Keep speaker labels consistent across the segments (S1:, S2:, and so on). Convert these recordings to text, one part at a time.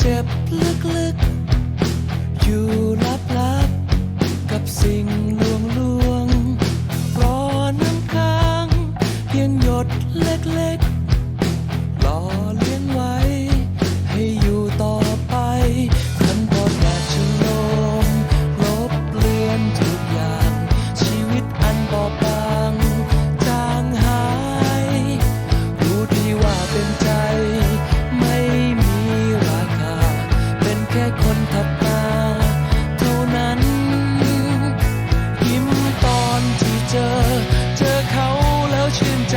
S1: เจ็บลึกๆ อยู่ลับๆ กับสิ่งลวงลวงรอน้ำค้างเพียงหยดเล็กๆ แค่คนถัดมาเท่านั้น ยิ้มตอนที่เจอ เจอเขาแล้วชื่นใจ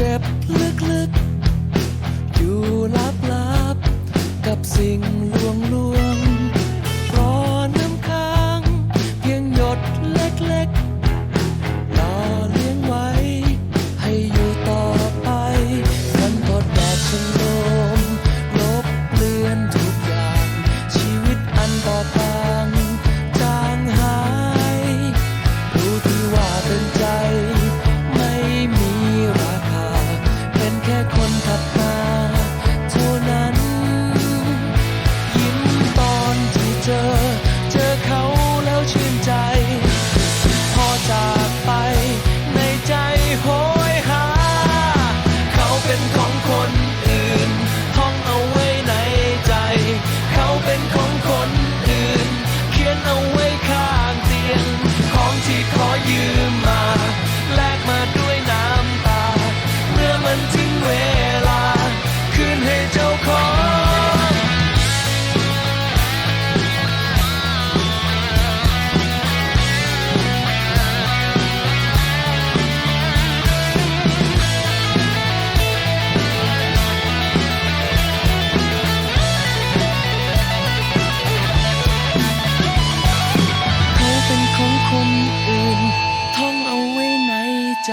S1: จ็บลึกๆ อยู่ลับๆ กับสิ่ง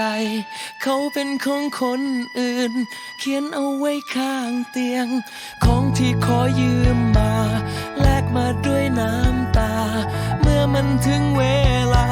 S1: จ เขาเป็นของคนอื่น เขียนเอาไว้ข้างเตียง ของที่ขอยืมมา แลกมาด้วยน้ำตา เมื่อมันถึงเวลา